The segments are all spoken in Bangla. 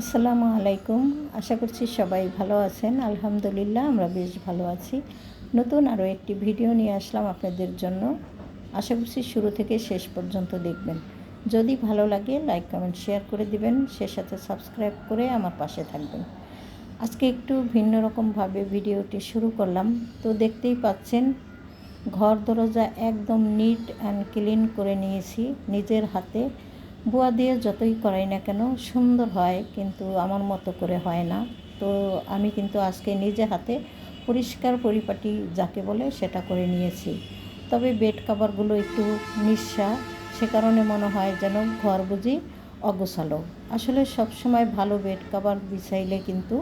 আসসালামু আলাইকুম। আশা করছি সবাই ভালো আছেন। আলহামদুলিল্লাহ, আমরা বেশ ভালো আছি। নতুন আরও একটি ভিডিও নিয়ে আসলাম আপনাদের জন্য। আশা করছি শুরু থেকে শেষ পর্যন্ত দেখবেন। যদি ভালো লাগে, লাইক, কমেন্ট, শেয়ার করে দিবেন। সে সাথে সাবস্ক্রাইব করে আমার পাশে থাকবেন। আজকে একটু ভিন্ন রকমভাবে ভিডিওটি শুরু করলাম। তো দেখতেই পাচ্ছেন, ঘর দরজা একদম নিট অ্যান্ড ক্লিন করে নিয়েছি। নিজের হাতে বুয়া দিয়ে যতই করাই না কেন, সুন্দর হয় কিন্তু আমার মতো করে হয় না। তো আমি কিন্তু আজকে নিজে হাতে পরিষ্কার পরিপাটি যাকে বলে সেটা করে নিয়েছি। তবে বেড কাভারগুলো একটু নিঃসা, সে কারণে মনে হয় যেন ঘর বুঝি অগোছালো। আসলে সবসময় ভালো বেড কাভার বিছাইলে কিন্তু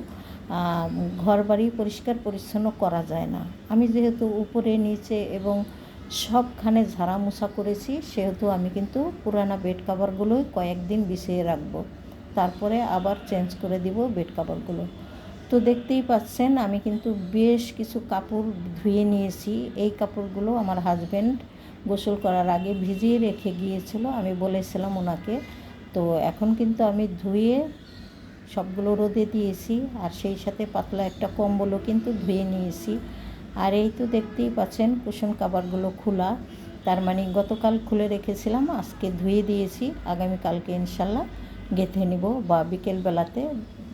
ঘর বাড়ি পরিষ্কার পরিচ্ছন্ন করা যায় না। আমি যেহেতু উপরে, নিচে এবং সবখানে ঝাড়া মোছা করেছি, সেহেতু আমি কিন্তু পুরানা বেড কাভারগুলোই কয়েকদিন বিছিয়ে রাখব। তারপরে আবার চেঞ্জ করে দিব বেড কাভারগুলো তো দেখতেই পাচ্ছেন, আমি কিন্তু বেশ কিছু কাপড় ধুয়ে নিয়েছি। এই কাপড়গুলো আমার হাজব্যান্ড গোসল করার আগে ভিজিয়ে রেখে গিয়েছিল, আমি বলেছিলাম ওনাকে। তো এখন কিন্তু আমি ধুয়ে সবগুলো রোদে দিয়েছি, আর সেই সাথে পাতলা একটা কম্বলও কিন্তু ধুয়ে নিয়েছি। আর এই তো দেখতেই পাচ্ছেন কুশন কাবারগুলো খোলা। তার মানে গতকাল খুলে রেখেছিলাম, আজকে ধুয়ে দিয়েছি। আগামীকালকে ইনশাল্লাহ গেঁথে নেব বা বিকেলবেলাতে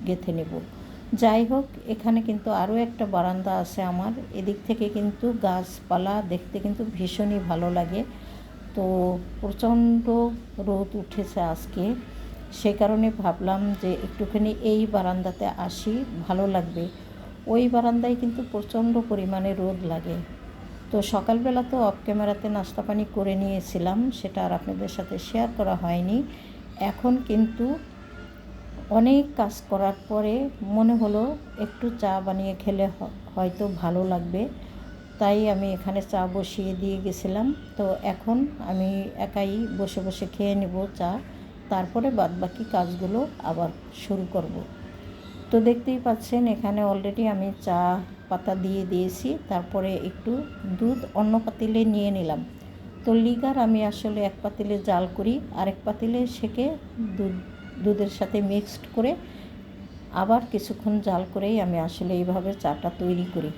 গেঁথে নেব। যাই হোক, এখানে কিন্তু আরও একটা বারান্দা আছে আমার। এদিক থেকে কিন্তু গাছপালা দেখতে কিন্তু ভীষণই ভালো লাগে। তো প্রচণ্ড রোদ উঠেছে আজকে। সেই কারণে ভাবলাম যে একটুখানি এই বারান্দাতে আসি, ভালো লাগবে। ওই বারান্দায় কিন্তু প্রচণ্ড পরিমাণে রোদ লাগে। তো সকালবেলা তো অফ ক্যামেরাতে নাস্তা পানি করে নিয়েছিলাম, সেটা আর আপনাদের সাথে শেয়ার করা হয়নি। এখন কিন্তু অনেক কাজ করার পরে মনে হলো একটু চা বানিয়ে খেলে হয়তো ভালো লাগবে। তাই আমি এখানে চা বসিয়ে দিয়ে গেছিলাম। তো এখন আমি একাই বসে বসে খেয়ে নেব চা, তারপরে বাদবাকি কাজগুলো আবার শুরু করব। তো দেখতেই পাচ্ছেন, এখানে অলরেডি আমি চা পাতা দিয়ে দিয়েছি। তারপরে একটু দুধ অন্য পাতিলে নিয়ে নিলাম। তো লিগার আমি আসলে এক পাতিলে জাল করি, আরেক পাতিলে সেকে দুধ, দুধের সাথে মিক্সড করে আবার কিছুক্ষণ জাল করেই আমি আসলে এইভাবে চাটা তৈরি করি।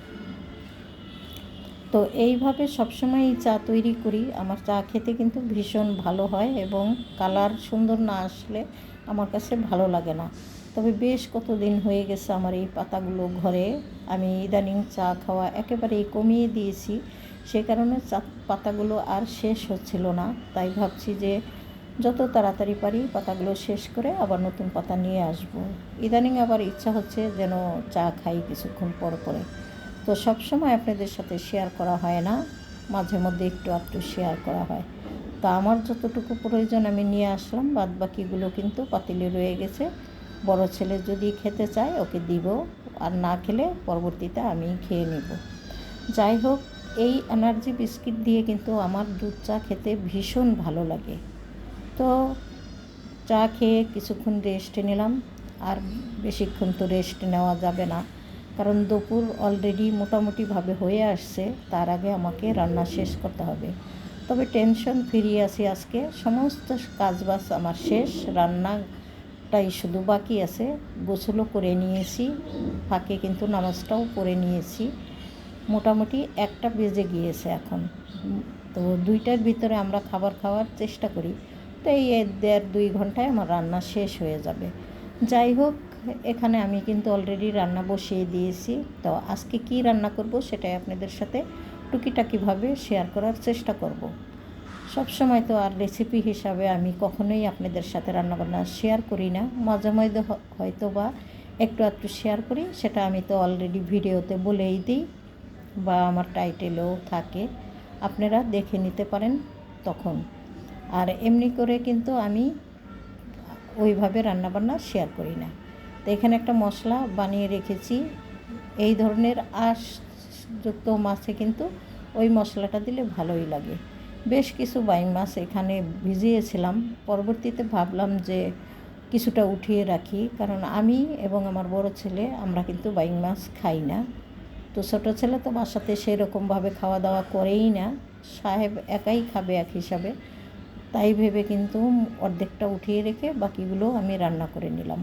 তো এইভাবে সবসময় চা তৈরি করি। আমার চা খেতে কিন্তু ভীষণ ভালো হয় এবং কালার সুন্দর না আসলে আমার কাছে ভালো লাগে না। তবে বেশ কতদিন হয়ে গেছে আমার এই পাতাগুলো ঘরে। আমি ইদানিং চা খাওয়া একেবারেই কমিয়ে দিয়েছি। সে কারণে চা পাতাগুলো আর শেষ হচ্ছিল না। তাই ভাবছি যে যত তাড়াতাড়ি পারি পাতাগুলো শেষ করে আবার নতুন পাতা নিয়ে আসব। ইদানিং আবার ইচ্ছা হচ্ছে যেন চা খাই কিছুক্ষণ পর পরে। তো সবসময় আপনাদের সাথে শেয়ার করা হয় না, মাঝে মধ্যে একটু একটু শেয়ার করা হয়। তা আমার যতটুকু প্রয়োজন আমি নিয়ে আসলাম বাদ বাকিগুলো কিন্তু পাতিলে রয়ে গেছে। বড় ছেলে যদি খেতে চায়, ওকে দিব। আর না খেলে পরবর্তীতে আমি খেয়ে নেব। যাই হোক, এই এনার্জি বিস্কিট দিয়ে কিন্তু আমার দুধ চা খেতে ভীষণ ভালো লাগে। তো চা খেয়ে কিছুক্ষণ রেস্ট নিলাম। আর বেশিক্ষণ তো রেস্ট নেওয়া যাবে না। কারণ দুপুর অলরেডি মোটামুটিভাবে হয়ে আসছে। তার আগে আমাকে রান্না শেষ করতে হবে। তবে টেনশন ফিরিয়ে আসি আজকে। সমস্ত কাজবাজ আমার শেষ। রান্না টাই শুধু বাকি আছে। গোসলও করে নিয়েছি, ফাঁকে কিন্তু নামাজটাও পড়ে নিয়েছি। মোটামুটি একটা বেজে গিয়েছে এখন। তো দুইটার ভিতরে আমরা খাবার খাওয়ার চেষ্টা করি। তো এই দেড় দুই ঘন্টায় আমার রান্না শেষ হয়ে যাবে। যাই হোক, এখানে আমি কিন্তু অলরেডি রান্না বসিয়ে দিয়েছি। তো আজকে কি রান্না করব সেটাই আপনাদের সাথে টুকিটাকিভাবে শেয়ার করার চেষ্টা করব। সব সময় তো আর রেসিপি হিসাবে আমি কখনোই আপনাদের সাথে রান্নাবান্না শেয়ার করি না। মাঝে মধ্যে হয়তো বা একটু একটু শেয়ার করি, সেটা আমি তো অলরেডি ভিডিওতে বলেই দিই বা আমার টাইটেলেও থাকে। আপনারা দেখে নিতে পারেন তখন। আর এমনি করে কিন্তু আমি ওইভাবে রান্নাবান্না শেয়ার করি না। তো এখানে একটা মশলা বানিয়ে রেখেছি। এই ধরনের আঁশযুক্ত মাছে কিন্তু ওই মশলাটা দিলে ভালোই লাগে। বেশ কিছু বাইং মাছ এখানে ভিজিয়েছিলাম। পরবর্তীতে ভাবলাম যে কিছুটা উঠিয়ে রাখি, কারণ আমি এবং আমার বড় ছেলে আমরা কিন্তু বাইং মাছ খাই না। তো ছোটো ছেলে তো বাসাতে সেই রকমভাবে খাওয়া দাওয়া করেই না, সাহেব একাই খাবে এক হিসাবে। তাই ভেবে কিন্তু অর্ধেকটা উঠিয়ে রেখে বাকিগুলো আমি রান্না করে নিলাম।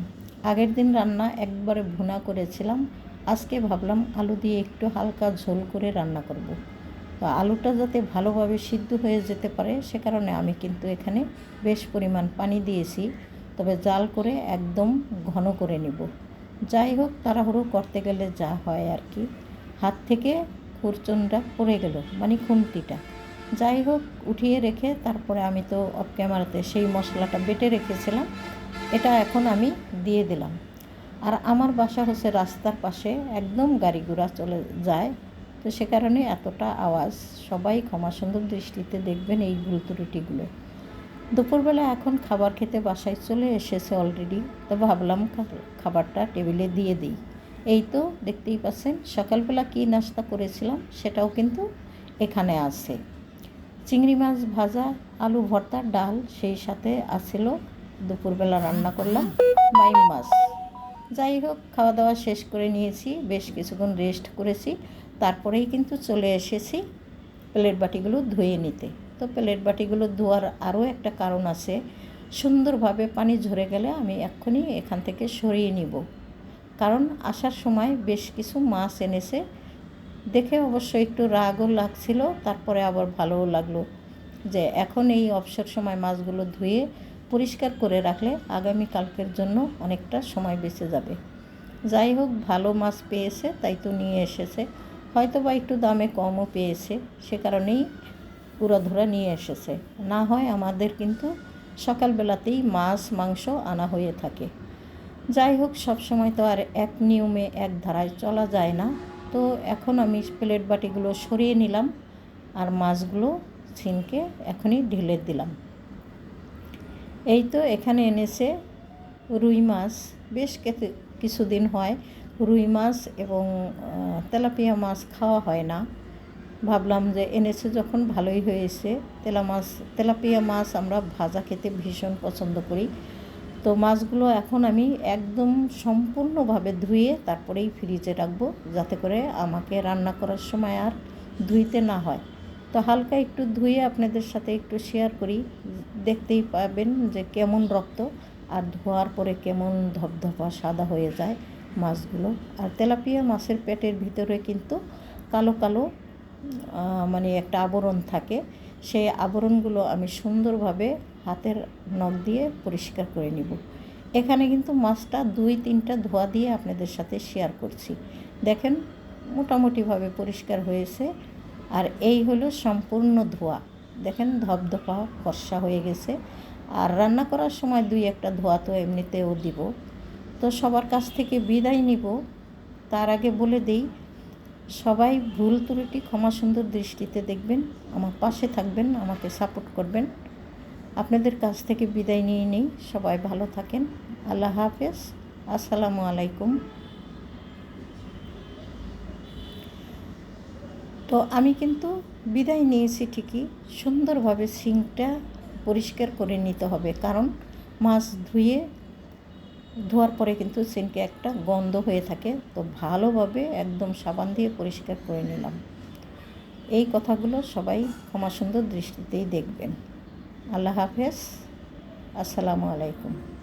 আগের দিন রান্না একবারে ভুনা করেছিলাম, আজকে ভাবলাম আলু দিয়ে একটু হালকা ঝোল করে রান্না করব। তো আলুটা যাতে ভালোভাবে সিদ্ধ হয়ে যেতে পারে, সে কারণে আমি কিন্তু এখানে বেশ পরিমাণ পানি দিয়েছি। তবে জাল করে একদম ঘন করে নিব। যাই হোক, তাড়াহুড়ো করতে গেলে যা হয় আর কি। হাত থেকে খুরচনটা পড়ে গেল মানে খুন্তিটা। যাই হোক, উঠিয়ে রেখে তারপরে আমি তো অফ ক্যামেরাতে সেই মশলাটা বেটে রেখেছিলাম, এটা এখন আমি দিয়ে দিলাম। আর আমার বাসা হচ্ছে রাস্তার পাশে, একদম গাড়ি ঘোড়া চলে যায়। তো সে কারণে এতটা আওয়াজ, সবাই ক্ষমা সুন্দর দৃষ্টিতে দেখবেন এই ভুল ত্রুটিগুলো। দুপুরবেলা এখন খাবার খেতে বাসায় চলে এসেছে অলরেডি তো ভাবলাম খাবারটা টেবিলে দিয়ে দিই। এই তো দেখতেই পাচ্ছেন, সকালবেলা কী নাস্তা করেছিলাম সেটাও কিন্তু এখানে আছে। চিংড়ি মাছ ভাজা, আলু ভর্তা, ডাল, সেই সাথে আসছিল দুপুরবেলা রান্না করলাম বাইম মাছ। যাই হোক, খাওয়া দাওয়া শেষ করে নিয়েছি, বেশ কিছুক্ষণ রেস্ট করেছি। তারপরেই কিন্তু চলে এসেছি প্লেট বাটিগুলো ধুয়ে নিতে। তো প্লেট বাটিগুলো ধোয়ার আরও একটা কারণ আছে, সুন্দরভাবে পানি ঝরে গেলে আমি এক্ষুনি এখান থেকে সরিয়ে নিব। কারণ আসার সময় বেশ কিছু মাছ এনেছে, দেখে অবশ্য একটু রাগও লাগছিল, তারপরে আবার ভালোও লাগল যে এখন এই অবসর সময় মাছগুলো ধুয়ে পরিষ্কার করে রাখলে আগামী কালকের জন্য অনেকটা সময় বেঁচে যাবে। যাই হোক, ভালো মাছ পেয়েছে, তাই তো নিয়ে এসেছে। হয়তো বা একটু দামে কমও পেয়েছে, সে কারণেই ধরা নিয়ে এসেছে। না হয় আমাদের কিন্তু সকালবেলাতেই মাছ, মাংস আনা হয়ে থাকে। যাই হোক, সবসময় তো আর এক নিয়মে এক ধারায় চলা যায় না। তো এখন আমি প্লেট বাটিগুলো সরিয়ে নিলাম আর মাছগুলো ছিনকে এখনই ঢেলে দিলাম। এই তো এখানে এনেছে রুই মাছ। বেশ কিছুদিন হয় রুই মাছ এবং তেলাপিয়া মাছ খাওয়া হয় না। ভাবলাম যে এনেছে যখন ভালোই হয়েছে। তেলা মাছ, তেলাপিয়া মাছ আমরা ভাজা খেতে ভীষণ পছন্দ করি। তো মাছগুলো এখন আমি একদম সম্পূর্ণভাবে ধুয়ে তারপরেই ফ্রিজে রাখব যাতে করে আমাকে রান্না করার সময় আর ধুইতে না হয়। তো হালকা একটু ধুয়ে আপনাদের সাথে একটু শেয়ার করি। দেখতেই পাবেন যে কেমন রক্ত আর ধোয়ার পরে কেমন ধপধপা সাদা হয়ে যায়। মাছগুলো। আর তেলাপিয়া মাছের পেটের ভিতরে কিন্তু কালো কালো মানে একটা আবরণ থাকে। সেই আবরণগুলো আমি সুন্দরভাবে হাতের নখ দিয়ে পরিষ্কার করে নিব। এখানে কিন্তু মাছটা দুই, তিনটা ধোয়া দিয়ে আপনাদের সাথে শেয়ার করছি। দেখেন, মোটামুটিভাবে পরিষ্কার হয়েছে। আর এই হলো সম্পূর্ণ ধোয়া। দেখেন, ধপধপা, ফর্সা হয়ে গেছে। আর রান্না করার সময় দুই একটা ধোয়া তো এমনিতেও দিব। তো সবার কাছ থেকে বিদায় নিব। তার আগে বলে দিই, সবাই ভুল ত্রুটি ক্ষমা সুন্দর দৃষ্টিতে দেখবেন, আমার পাশে থাকবেন, আমাকে সাপোর্ট করবেন। আপনাদের কাছ থেকে বিদায় নিয়ে নেই, সবাই ভালো থাকেন। আল্লাহ হাফেজ, আসসালামু আলাইকুম। তো আমি কিন্তু বিদায় নিয়েছি ঠিকই, সুন্দরভাবে সিঙ্কটা পরিষ্কার করে নিতে হবে, কারণ মাছ ধুয়ে ধোয়ার পরে কিন্তু সিনকে একটা গন্ধ হয়ে থাকে। তো ভালোভাবে একদম সাবান দিয়ে পরিষ্কার করে নিলাম। এই কথাগুলো সবাই ক্ষমা সুন্দর দৃষ্টিতেই দেখবেন। আল্লাহ হাফেজ। আসসালামু আলাইকুম।